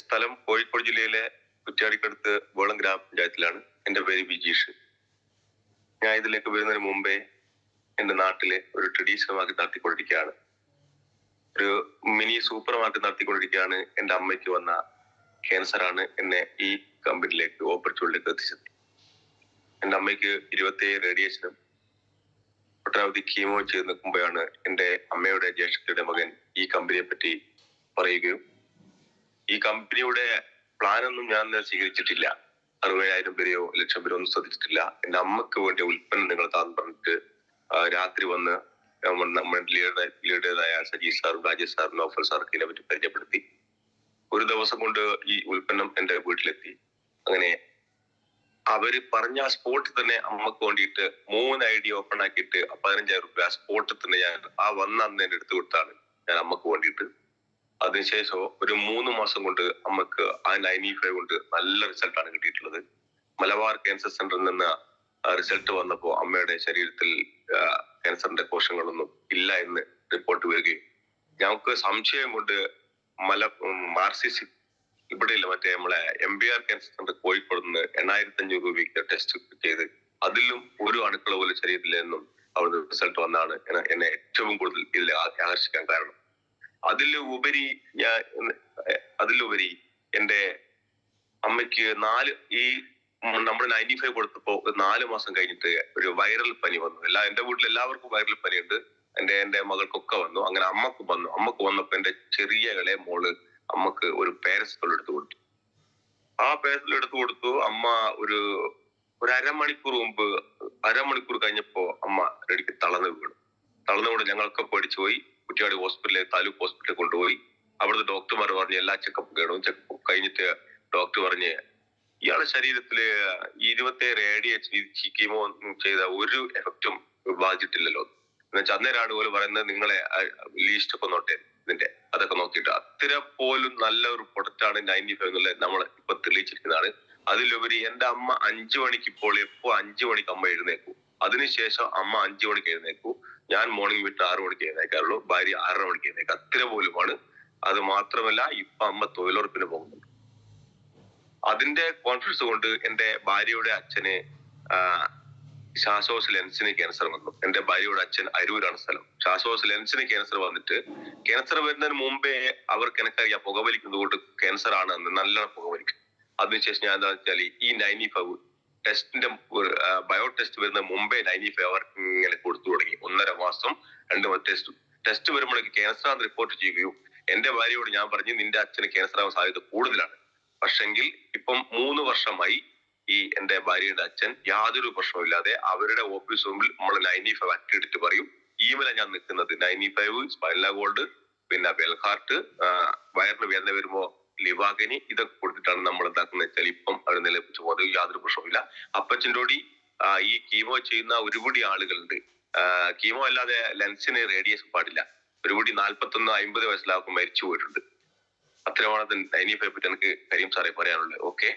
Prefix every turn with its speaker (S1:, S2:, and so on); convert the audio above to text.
S1: സ്ഥലം കോഴിക്കോട് ജില്ലയിലെ കുറ്റ്യാടിക്കടുത്ത് വേളം ഗ്രാമപഞ്ചായത്തിലാണ്. എന്റെ പേര് ബിജീഷ് ഞാൻ ഇതിലേക്ക് വരുന്നതിന് മുമ്പേ എന്റെ നാട്ടിലെ ഒരു ട്രഡീഷണൽ മാർക്കറ്റ് നടത്തിക്കൊണ്ടിരിക്കുകയാണ്. ഒരു മിനി സൂപ്പർ മാർക്കറ്റ് നടത്തിക്കൊണ്ടിരിക്കുകയാണ് എന്റെ അമ്മയ്ക്ക് വന്ന ക്യാൻസർ ആണ് എന്നെ ഈ കമ്പനിയിലേക്ക് ഓപ്പർച്യൂണിറ്റിയിലേക്ക് എത്തിച്ചത്. എന്റെ അമ്മയ്ക്ക് ഇരുപത്തിയേഴ് റേഡിയേഷനും ഒട്ടനവധി കീമോ ചെയ്ത് നിൽക്കുമ്പോഴാണ് എന്റെ അമ്മയുടെ ജ്യേഷ്ഠയുടെ മകൻ ഈ കമ്പനിയെ പറ്റി പറയുകയും ഈ കമ്പനിയുടെ പ്ലാനൊന്നും ഞാൻ സ്വീകരിച്ചിട്ടില്ല. അറുപതിനായിരം പേരെയോ ലക്ഷം പേരോ ഒന്നും ശ്രദ്ധിച്ചിട്ടില്ല. എന്റെ അമ്മയ്ക്ക് വേണ്ടി ഉൽപ്പന്നം നിങ്ങൾ താൻ പറഞ്ഞിട്ട് രാത്രി വന്ന് ലീഡറുടേതായ സജീഷ് സാറും രാജേഷ് സാറും നോഫൽ സാർക്ക് ഇതിനെ പറ്റി പരിചയപ്പെടുത്തി. ഒരു ദിവസം കൊണ്ട് ഈ ഉൽപ്പന്നം എന്റെ വീട്ടിലെത്തി. അങ്ങനെ അവർ പറഞ്ഞ ആ സ്പോട്ടിൽ തന്നെ അമ്മയ്ക്ക് വേണ്ടിയിട്ട് മൂന്ന് ഐ ഡി ഓപ്പൺ ആക്കിയിട്ട് പതിനഞ്ചായിരം റുപ്യ ആ സ്പോട്ടിൽ തന്നെ ഞാൻ ആ വന്ന അന്ന് എന്റെ എടുത്തു കൊടുത്താണ് ഞാൻ അമ്മയ്ക്ക് വേണ്ടിയിട്ട്. അതിനുശേഷം ഒരു മൂന്ന് മാസം കൊണ്ട് നമുക്ക് ആ നയന്റി ഫൈവ് കൊണ്ട് നല്ല റിസൾട്ടാണ് കിട്ടിയിട്ടുള്ളത്. മലബാർ ക്യാൻസർ സെന്ററിൽ നിന്ന് റിസൾട്ട് വന്നപ്പോൾ അമ്മയുടെ ശരീരത്തിൽ ക്യാൻസറിന്റെ കോശങ്ങളൊന്നും ഇല്ല എന്ന് റിപ്പോർട്ട് വരികയും. ഞങ്ങൾക്ക് സംശയം കൊണ്ട് മല ആർ ഇവിടെ ഇല്ല മറ്റേ നമ്മളെ M B R cancer centre Kozhikode നിന്ന് എണ്ണായിരത്തി അഞ്ഞൂറ് രൂപയ്ക്ക് ടെസ്റ്റ് ചെയ്ത് അതിലും ഒരു അണുക്കള പോലും ശരീരത്തിലെന്നും അവിടുന്ന് റിസൾട്ട് വന്നാണ് എന്നെ- ഏറ്റവും കൂടുതൽ ഇതിൽ ആകർഷിക്കാൻ കാരണം. അതിൽ ഉപരി ഞാൻ അതിലുപരി എന്റെ അമ്മയ്ക്ക് നാല് ഈ നമ്മൾ നയന്റി ഫൈവ് കൊടുത്തപ്പോ നാല് മാസം കഴിഞ്ഞിട്ട് ഒരു വൈറൽ പനി വന്നു. എല്ലാ എന്റെ വീട്ടിൽ എല്ലാവർക്കും വൈറൽ പനിയുണ്ട്. എന്റെ എന്റെ മകൾക്കൊക്കെ വന്നു. അങ്ങനെ അമ്മയ്ക്ക് വന്നു. അമ്മയ്ക്ക് വന്നപ്പോ എന്റെ ചെറിയ ഇളയ മോൾ അമ്മയ്ക്ക് ഒരു പാരസിറ്റോൾ എടുത്തു കൊടുത്തു. ആ പാരസിറ്റോൾ എടുത്തു കൊടുത്തു. അമ്മ ഒരു ഒരു അരമണിക്കൂർ മുമ്പ് അരമണിക്കൂർ കഴിഞ്ഞപ്പോ അമ്മ റെഡിക്ക് തളർന്നു വീണു. തളർന്നു വീണു ഞങ്ങളൊക്കെ പേടിച്ചു പോയി. കുറ്റിയാടി ഹോസ്പിറ്റലിൽ താലൂക്ക് ഹോസ്പിറ്റലിൽ കൊണ്ടുപോയി. അവിടുത്തെ ഡോക്ടർമാർ പറഞ്ഞ് എല്ലാ ചെക്കപ്പ് കേടും ചെക്കപ്പ് കഴിഞ്ഞിട്ട് ഡോക്ടർ പറഞ്ഞ് ഇയാളുടെ ശരീരത്തിൽ ഇരുപത്തി റേഡിയേഷൻ കീമോ ചെയ്ത ഒരു എഫക്റ്റും ബാധിച്ചിട്ടില്ലല്ലോ. എന്നുവെച്ചാൽ അന്നേരമാണ് പോലും പറയുന്നത് നിങ്ങളെ ലീസ്റ്റ് ഒക്കെ നോട്ടെ ഇതിന്റെ അതൊക്കെ നോക്കിയിട്ട്. അത്ര പോലും നല്ല ഒരു പ്രൊഡക്റ്റ് ആണ് നയന്റി ഫൈവ് എന്നുള്ളത് നമ്മൾ ഇപ്പൊ തെളിയിച്ചിരിക്കുന്നതാണ്. അതിലുപരി എന്റെ അമ്മ അഞ്ചു മണിക്ക് ഇപ്പോൾ എപ്പോ അഞ്ചു മണിക്ക് അമ്മ എഴുന്നേക്കും അതിനുശേഷം അമ്മ അഞ്ചു മണിക്ക് എഴുന്നേക്കൂ ഞാൻ മോർണിംഗ് വിട്ട് ആറു മണിക്ക് എഴുന്നേക്കാറുള്ളൂ. ഭാര്യ ആറര മണിക്ക് എഴുന്നേക്കാം. അത്ര പോലുമാണ്. അത് മാത്രമല്ല ഇപ്പൊ അമ്മ തൊഴിലുറപ്പിന് പോകുന്നുണ്ട്. അതിന്റെ കോൺഫിഡൻസ് കൊണ്ട് എന്റെ ഭാര്യയുടെ അച്ഛന് ശ്വാസോസ് ലെൻസിന് ക്യാൻസർ വന്നു. എന്റെ ഭാര്യയുടെ അച്ഛൻ അരൂരാണ് സ്ഥലം. ശ്വാസകോശ ലെൻസിന് ക്യാൻസർ വന്നിട്ട് ക്യാൻസർ വരുന്നതിന് മുമ്പേ അവർക്ക് എനിക്കറിയാം പുകവലിക്കുന്നത് കൊണ്ട് ക്യാൻസർ ആണ് എന്ന് നല്ലോണം പുകവലിക്കും അതിനുശേഷം ഞാൻ എന്താ വെച്ചാൽ ഈ നയന്റി ഫൈവ് ടെസ്റ്റിന്റെ ബയോ ടെസ്റ്റ് വരുന്ന മുമ്പേ നയന്റി ഫൈവ് അവർ ഇങ്ങനെ കൊടുത്തു തുടങ്ങി. ഒന്നര മാസം രണ്ട് ടെസ്റ്റ് ടെസ്റ്റ് വരുമ്പോഴേക്ക് ക്യാൻസർ റിപ്പോർട്ട് ചെയ്യുകയും എന്റെ ഭാര്യയോട് ഞാൻ പറഞ്ഞു നിന്റെ അച്ഛന് ക്യാൻസർ ആവാൻ സാധ്യത കൂടുതലാണ്. പക്ഷെങ്കിൽ ഇപ്പം മൂന്ന് വർഷമായി ഈ എന്റെ ഭാര്യയുടെ അച്ഛൻ യാതൊരു പ്രശ്നമില്ലാതെ അവരുടെ ഓഫീസ് റൂമിൽ നമ്മൾ നയന്റി ഫൈവ് അറ്റെടുത്ത് പറയും. ഈമല ഞാൻ നിൽക്കുന്നത് നയന്റി ഫൈവ് സ്പൈല ഗോൾഡ് പിന്നെ ബെൽഹാർട്ട് വയറിന് വേദന വരുമ്പോ ലിവാഗനി ഇതൊക്കെ കൊടുത്തിട്ടാണ് നമ്മൾ എന്താക്കുന്നത് വെച്ചാൽ ഇപ്പം അവർ നിലപ്പിച്ചു പോകുന്നത് യാതൊരു പ്രശ്നവുമില്ല. അപ്പച്ചന്റോടി ഈ കീമോ ചെയ്യുന്ന ഒരുപടി ആളുകളുണ്ട്. കീമോ അല്ലാതെ ലെൻസിന് റേഡിയേഷൻ പാടില്ല. ഒരുപടി നാൽപ്പത്തൊന്ന് അമ്പത് വയസ്സിലാകുമ്പോൾ മരിച്ചു പോയിട്ടുണ്ട് നയന്റി ഫൈവ് പറ്റി എനിക്ക് കരീം സാറേ പറയാനുള്ളത്. ഓക്കെ